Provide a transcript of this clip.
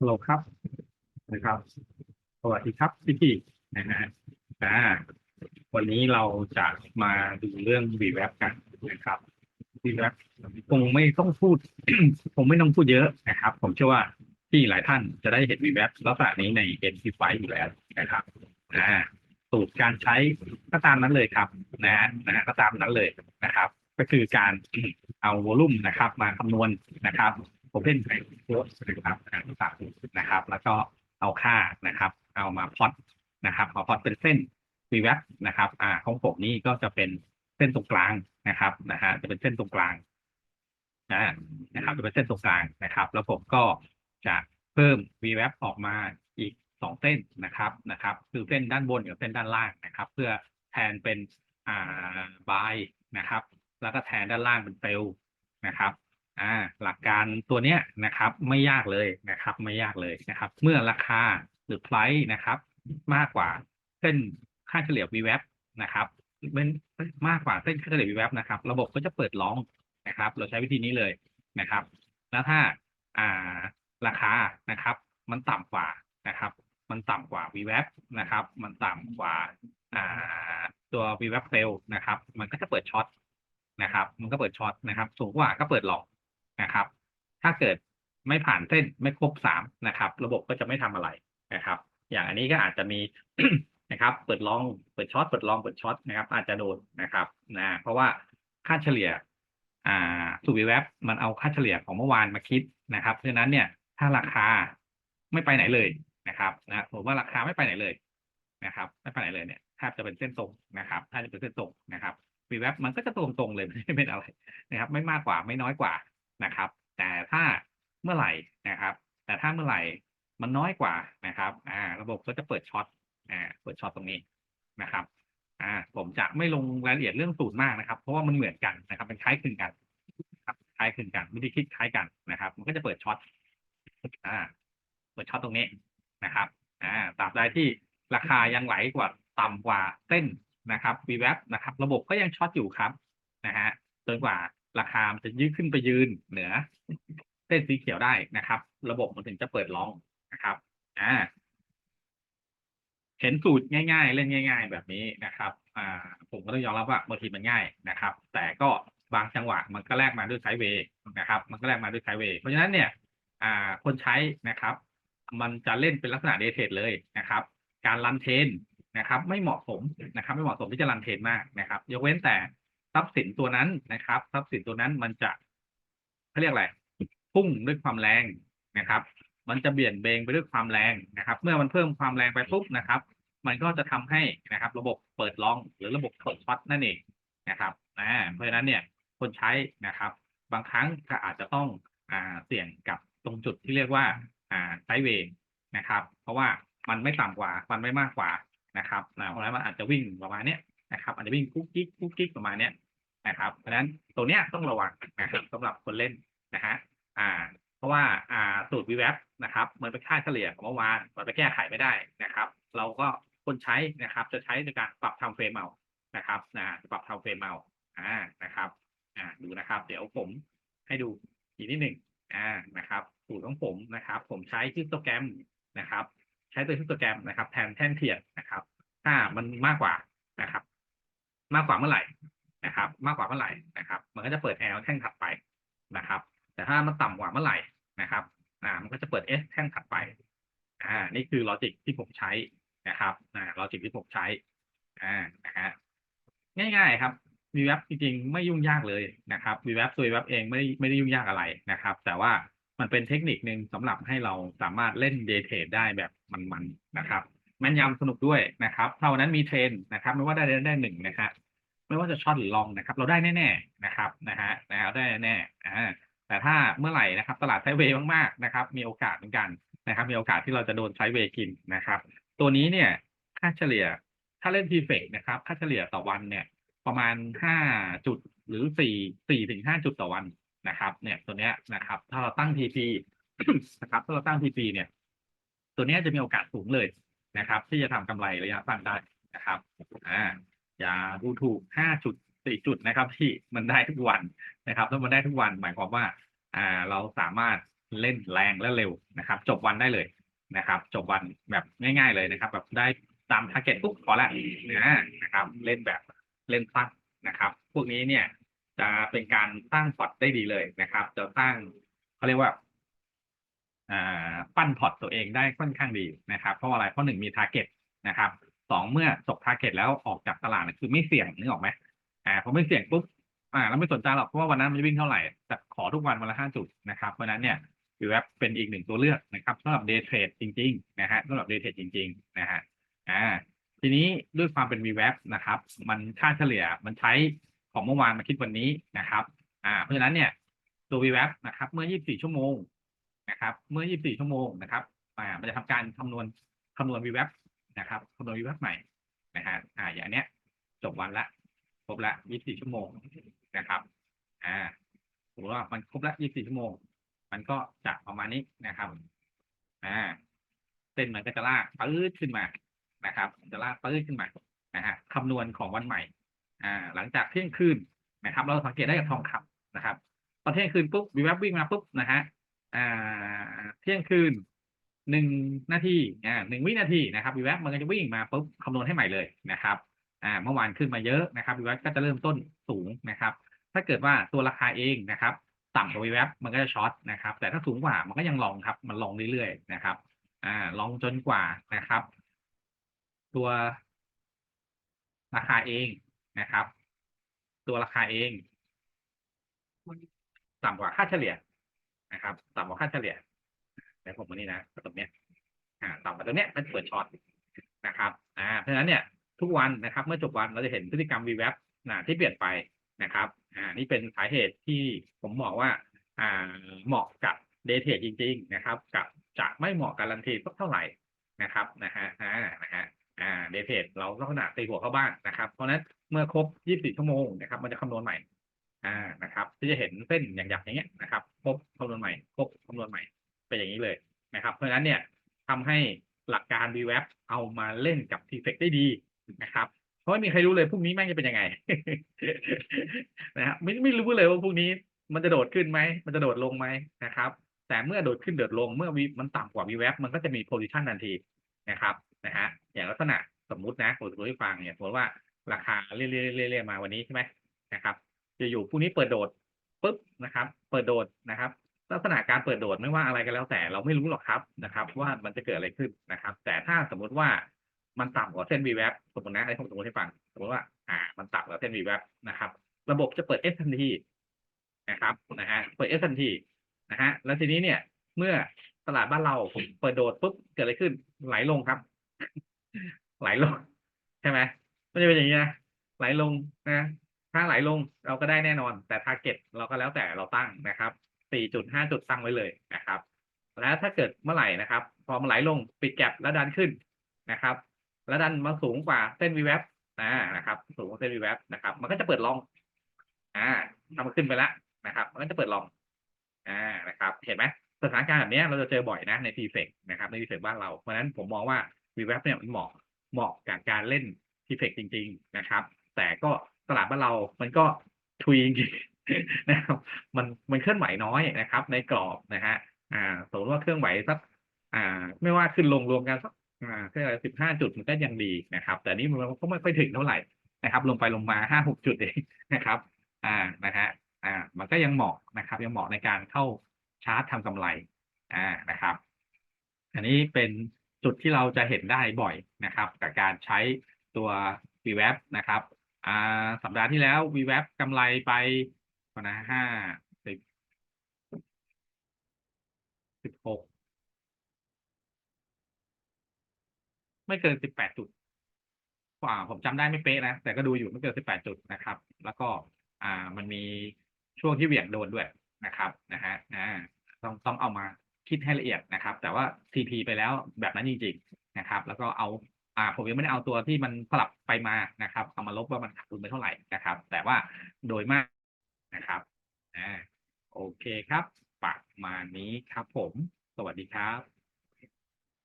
ฮัลโหลครับนะครับสวัสดีครับพี่พี่นะฮะอ่าวันนี้เราจะมาดูเรื่อง v w a p กันนะครับ v w a p คงไม่ต้องพูด คงไม่ต้องพูดเยอะนะครับ ผมเชื่อว่าที่หลายท่านจะได้เห็น v w a p ลักษณะนี้ใน n t ไฟอยู่แล้วนะครับอ่าสูตรการใช้ก็ตามนั้นเลยครับนะนะฮะก็ตามนั้นเลยนะครับ ก็คือการเอาวอลุ่มนะครับ มาคำนวณนะครับ Open ไ c l o s นะครับอ่าต่างๆนะครับ แล้วก็เอาค่านะครับ เอามาพอตนะครับมาพอตเป็นเส้น v w a p นะครับ อ่าของผมนี่ก็จะเป็นเส้นตรงกลางนะครับนะฮะจะเป็นเส้นตรงกลางนะนะครับจะเป็นเส้นตรงกลางนะครับ แล้วผมก็จะเพิ่ม v w a p ออกมาอีกสองเส้นนะครับนะครับ คือเส้นด้านบนกับเส้นด้านล่างนะครับ เพื่อแทนเป็นอ่าบายนะครับ แล้วก็แทนด้านล่างเป็นเฟลนะครับ อ่าหลักการตัวเนี้ยนะครับไม่ยากเลยนะครับ ไม่ยากเลยนะครับ เมื่อราคาหรือ price นะครับ มากกว่าเส้นค่าเฉลี่ย VWAP นะครับเป็นมากกว่าเส้นค่าเฉลี่ย VWAP นะครับ ระบบก็จะเปิดร้องนะครับ เราใช้วิธีนี้เลยนะครับ แล้วถ้าอ่าราคานะครับ มันต่ำกว่านะครับ มันต่ำกว่า VWAP นะครับ มันต่ำกว่าอ่าตัว VWAP fail นะครับ มันก็จะเปิดช็อตนะครับ มันก็เปิดช็อตนะครับ สูงกว่าก็เปิดหลอก นะครับ ถ้าเกิดไม่ผ่านเส้นไม่ครบสามนะครับ ระบบก็จะไม่ทำอะไรนะครับ อย่างอันนี้ก็อาจจะมีนะครับ เปิดลองเปิดช็อตเปิดลองเปิดช็อตนะครับ อาจจะโดนนะครับนะเพราะว่าค่าเฉลี่ยอ่าสูบีแวบมันเอาค่าเฉลี่ยของเมื่อวานมาคิดนะครับ เพราะฉะนั้นเนี่ยถ้าราคาไม่ไปไหนเลยนะครับนะผมว่าราคาไม่ไปไหนเลยนะครับไม่ไปไหนเลยเนี่ยแทบจะเป็นเส้นตรงนะครับถ้าจะเป็นเส้นตรงนะครับวีแวบมันก็จะตรงตรงเลยไม่เป็นอะไรนะครับ ไม่มากกว่าไม่น้อยกว่า นะครับ แต่ถ้าเมื่อไหร่นะครับ แต่ถ้าเมื่อไหร่มันน้อยกว่านะครับ อ่า ระบบก็จะเปิดช็อต อ่า เปิดช็อตตรงนี้นะครับ อ่า ผมจะไม่ลงรายละเอียดเรื่องสูตรมากนะครับ เพราะว่ามันเหมือนกันนะครับมันคล้ายคลึงกันครับคล้ายคลึงกันวิธีคิดคล้ายกันนะครับ มันก็จะเปิดช็อต อ่า เปิดช็อตตรงนี้นะครับ อ่า ตราบใดที่ราคายังไหลกว่าต่ำกว่าเส้นนะครับ v w a p นะครับ ระบบก็ยังช็อตอยู่ครับ นะฮะ จนกว่า ราคามันจะยืดขึ้นไปยืนเหนือ เส้นสีเขียวได้นะครับ ระบบมันถึงจะเปิดร้องนะครับอ่าเห็นสูตรง่ายๆ เล่นง่าย ๆ แบบนี้นะครับ อ่า ผมก็ต้องยอมรับว่าบางทีมันง่ายนะครับ แต่ก็บางจังหวะมันก็แลกมาด้วยไซด์เวย์นะครับ มันก็แลกมาด้วยไซด์เวย์เพราะฉะนั้นเนี่ย อ่า คนใช้นะครับ มันจะเล่นเป็นลักษณะเดเทดเลยนะครับ การรันเทนนะครับ ไม่เหมาะสมนะครับ ไม่เหมาะสมที่จะรันเทนมากนะครับ ยกเว้นแต่ ทรัพย์สินตัวนั้นนะครับ ทรัพย์สินตัวนั้นมันจะเขาเรียกอะไรพุ่งด้วยความแรงนะครับ มันจะเบี่ยงเบนไปด้วยความแรงนะครับ เมื่อมันเพิ่มความแรงไปปุ๊บนะครับ มันก็จะทำให้นะครับ ระบบเปิดล็อกหรือระบบเปิดช็อตนั่นเองนะครับอ่าเพราะฉะนั้นเนี่ยคนใช้นะครับ บางครั้งก็อาจจะต้องอ่าเสี่ยงกับตรงจุดที่เรียกว่าอ่าไซเวย์นะครับ เพราะว่ามันไม่ต่ำกว่า มันไม่มากกว่านะครับนะเพราะฉะนั้นมันอาจจะวิ่งประมาณเนี้ยนะครับ อาจจะวิ่งกุ๊กกิ๊กกุ๊กกิ๊กประมาณเนี้ย นะครับ เพราะฉะนั้นตัวเนี้ยต้องระวังนะครับสำหรับคนเล่นนะฮะอ่า เพราะว่าอ่าสูตรวีแวบนะครับมันเป็นค่าเฉลี่ยของเมื่อวานมันไปแก้ไขไม่ได้นะครับ เราก็คนใช้นะครับ จะใช้ในการปรับทำเฟรมเอานะครับนะปรับทำเฟรมเอาอ่านะครับอ่าดูนะครับ เดี๋ยวผมให้ดูอีกนิดหนึ่งอ่านะครับ สูตรของผมนะครับ ผมใช้ฮิสโตแกรมนะครับ ใช้ตัวฮิสโตแกรมนะครับ แทนแท่นเทียนนะครับ ถ้ามันมากกว่านะครับ มากกว่าเมื่อไหร่ นะครับ มากกว่าเมื่อไหร่นะครับ มันก็จะเปิดแอลแท่งถัดไปนะครับ แต่ถ้ามันต่ำกว่าเมื่อไหร่นะครับอ่ามันก็จะเปิด S แท่งถัดไปอ่านี่คือลอจิกที่ผมใช้นะครับอ่าลอจิกที่ผมใช้อ่านะฮะง่ายๆครับ v w a p จริงๆไม่ยุ่งยากเลยนะครับ v w a p ตัว v w a p เองไม่ได้ไม่ได้ยุ่งยากอะไรนะครับ แต่ว่ามันเป็นเทคนิคหนึ่งสำหรับให้เราสามารถเล่นเดย์เทรดได้แบบมันๆนะครับแม่นยำสนุกด้วยนะครับถ้านั้นมีเทรนนะครับ ไม่ว่าได้ได้หนึ่งนะฮะ ไม่ว่าจะช็อตหรือลองนะครับ เราได้แน่ๆนะครับนะฮะนะครับได้แน่ๆอ่าแต่ถ้าเมื่อไหร่นะครับ ตลาดไซเวย์มากๆนะครับ มีโอกาสเหมือนกันนะครับ มีโอกาสที่เราจะโดนไซเวย์กินนะครับ ตัวนี้เนี่ยค่าเฉลี่ยถ้าเล่นทีเฟกนะครับ ค่าเฉลี่ยต่อวันเนี่ย ประมาณห้าจุดหรือสี่สี่ถึงห้าจุดต่อวันนะครับ เนี่ยตัวเนี้ยนะครับ ถ้าเราตั้ง TP นะครับถ้าเราตั้ง TP เนี่ย ตัวเนี้ยจะมีโอกาสสูงเลยนะครับ ที่จะทำกำไรระยะสั้นได้นะครับอ่า อย่าดูถูกห้าจุดสี่จุดนะครับ ที่มันได้ทุกวันนะครับถ้ามันได้ทุกวันหมายความว่าอ่าเราสามารถเล่นแรงและเร็วนะครับ จบวันได้เลยนะครับ จบวันแบบง่าย ๆ เลยนะครับ แบบได้ตามทาร์เก็ตปุ๊บพอละนะนะครับ เล่นแบบเล่นสั้นนะครับ พวกนี้เนี่ย จะเป็นการสร้างพอร์ตได้ดีเลยนะครับ จะสร้างเขาเรียกว่าอ่าปั้นพอร์ตตัวเองได้ค่อนข้างดีนะครับ เพราะอะไรเพราะหนึ่งมีทาร์เก็ตนะครับ สองเมื่อจบทาร์เก็ตแล้วออกจากตลาดเนี่ยคือไม่เสี่ยงนึกออกไหมอ่าพอไม่เสี่ยงปุ๊บอ่าเราไม่สนใจหรอกเพราะว่าวันนั้นมันจะวิ่งเท่าไหร่แต่ขอทุกวันวันละห้าจุดนะครับเพราะนั้นเนี่ยคือว่าเป็นอีกหนึ่งตัวเลือกนะครับสำหรับเดย์เทรดจริงๆนะฮะสำหรับเดย์เทรดจริงๆนะฮะอ่าทีนี้ด้วยความเป็น v w a p นะครับ มันค่าเฉลี่ยมันใช้ของเมื่อวานมาคิดวันนี้นะครับ อ่า เพราะฉะนั้นเนี่ยตัว v w a p นะครับ เมื่อ 24 ชั่วโมงนะครับ เมื่อ 24 ชั่วโมงนะครับ อ่า มันจะทำการคำนวณคำนวณ v w a p นะครับคำนวณ v w a p ใหม่นะฮะอ่าอย่างเนี้ยจบวันละครบละ24ชั่วโมงนะครับ อ่าสมมติว่ามันครบละ24ชั่วโมง มันก็จะประมาณนี้นะครับ อ่าเส้นมันก็จะลากปื๊ดขึ้นมานะครับ จะลากปื๊ดขึ้นมานะฮะคำนวณของวันใหม่ อ่า หลังจากเที่ยงคืนนะครับ เราสังเกตได้กับทองคำนะครับพอนเที่ยงคืนปุ๊บวีแวบวิ่งมาปุ๊บนะฮะอ่า เที่ยงคืน หนึ่งนาทีอ่าหนึ่งวินาทีนะครับวีแวบมันก็จะวิ่งมาปุ๊บคำนวณให้ใหม่เลยนะครับอ่าเมื่อวานขึ้นมาเยอะนะครับวีแวบก็จะเริ่มต้นสูงนะครับ ถ้าเกิดว่าตัวราคาเองนะครับ ต่ำกว่าวีแวบมันก็จะช็อตนะครับ แต่ถ้าสูงกว่ามันก็ยังลองครับ มันลองเรื่อยๆนะครับอ่าลองจนกว่านะครับ ตัวราคาเองนะครับ ตัวราคาเองต่ำกว่าค่าเฉลี่ยนะครับ ต่ำกว่าค่าเฉลี่ย ในผมวันนี้นะตรงเนี้ยอ่าต่ำกว่าตรงเนี้ยมันเปิดช็อตนะครับอ่าเพราะฉะนั้นเนี่ยทุกวันนะครับ เมื่อจบวันเราจะเห็นพฤติกรรมวีแวบนะที่เปลี่ยนไปนะครับอ่านี่เป็นสาเหตุที่ผมบอกว่าอ่าเหมาะกับเดทเทรดจริง ๆ นะครับ กับจะไม่เหมาะการันตีสักเท่าไหร่นะครับนะฮะอ่านะฮะอ่าเดทเทรดเราลักษณะตีหัวเข้าบ้านนะครับ เพราะฉะนั้นเมื่อครบ 24 ชั่วโมงนะครับ มันจะคำนวณใหม่อ่านะครับ ที่จะเห็นเส้นอย่างหยักอย่างเงี้ยนะครับ ครบคำนวณใหม่ ครบคำนวณใหม่ เป็นอย่างนี้เลยนะครับ เพราะฉะนั้นเนี่ยทำให้หลักการ v w a p เอามาเล่นกับ t f e c ได้ดีนะครับ เพราะไม่มีใครรู้เลยพรุ่งนี้แม่งจะเป็นยังไงนะฮะไม่ไม่รู้เลยว่าพรุ่งนี้มันจะโดดขึ้นไหม มันจะโดดลงไหมนะครับ แต่เมื่อโดดขึ้นโดดลง เมื่อวิมันต่ำกว่า v w a p มันก็จะมี position ทันทีนะครับนะฮะอย่างลักษณะสมมุตินะผมจะให้ฟังเนี่ยสมมติว่าราคาเรื่อยๆเรื่อยๆมาวันนี้ใช่ไหมนะครับจะอยู่พรุ่งนี้เปิดโดดปุ๊บนะครับ เปิดโดดนะครับ ลักษณะการเปิดโดดไม่ว่าอะไรก็แล้วแต่เราไม่รู้หรอกครับนะครับ ว่ามันจะเกิดอะไรขึ้นนะครับ แต่ถ้าสมมุติว่ามันต่ำกว่าเส้น v w a p สมมตินะให้ผมสมมติให้ฟังสมมติว่า อ่า มันต่ำกว่าเส้น v w a p นะครับ ระบบจะเปิด S ทันทีนะครับนะฮะเปิด S ทันทีนะฮะแล้วทีนี้เนี่ย เมื่อตลาดบ้านเราผมเปิดโดดปุ๊บเกิดอะไรขึ้น ไหลลงครับ ไหลลงใช่ไหมมันจะเป็นอย่างนี้นะไหลลงนะถ้าไหลลงเราก็ได้แน่นอน แต่ทาร์เก็ตเราก็แล้วแต่เราตั้งนะครับ สี่จุดห้าจุดตั้งไว้เลยนะครับ แล้วถ้าเกิดเมื่อไหร่นะครับ พอมันไหลลงปิดแก็บแล้วดันขึ้นนะครับ แล้วดันมาสูงกว่าเส้นวีแวบอ่านะครับ สูงกว่าเส้นวีแวบนะครับ มันก็จะเปิดลองอ่าทำมันขึ้นไปแล้วนะครับ มันก็จะเปิดลองอ่านะครับ เห็นไหมสถานการณ์แบบนี้เราจะเจอบ่อยนะในทีเฟกนะครับ ในทีเฟกบ้านเรา เพราะฉะนั้นผมมองว่าวีแวบเนี่ยมันเหมาะเหมาะกับการเล่นทีเฟกจริง ๆ นะครับ แต่ก็ตลาดบ้านเรา มันก็ทุยจริง นะครับมันมันเคลื่อนไหวน้อยนะครับ ในกรอบนะฮะอ่าสมมติว่าเคลื่อนไหวสักอ่า ไม่ว่าขึ้นลงรวมกันสักอ่าแค่สิบห้าจุดมันก็ยังดีนะครับ แต่นี่มันก็ไม่ค่อยถึงเท่าไหร่นะครับ ลงไปลงมาห้าหกจุดเองนะครับ อ่านะฮะอ่า มันก็ยังเหมาะนะครับ ยังเหมาะในการเข้าชาร์จทำกำไร อ่านะครับ อันนี้เป็นจุดที่เราจะเห็นได้บ่อยนะครับกับการใช้ตัว v w a p นะครับ อ่าสัปดาห์ที่แล้ว v w a p กำไรไป นะห้าสิบสิบหกไม่เกินสิบแปดจุดกว่าผมจำได้ไม่เป๊ะนะ แต่ก็ดูอยู่ไม่เกินสิบแปดจุดนะครับ แล้วก็อ่ามันมีช่วงที่เหวี่ยงโดนด้วยนะครับนะฮะอ่าต้องต้องเอามาคิดให้ละเอียดนะครับ แต่ว่า TP ไปแล้วแบบนั้นจริง ๆนะครับ แล้วก็เอาอ่าผมยังไม่ได้เอาตัวที่มันสลับไปมานะครับเอามาลบว่ามันขาดทุนไปเท่าไหร่นะครับ แต่ว่าโดยมาก นะครับอ่าโอเคครับ ประมาณนี้ครับผม สวัสดีครับ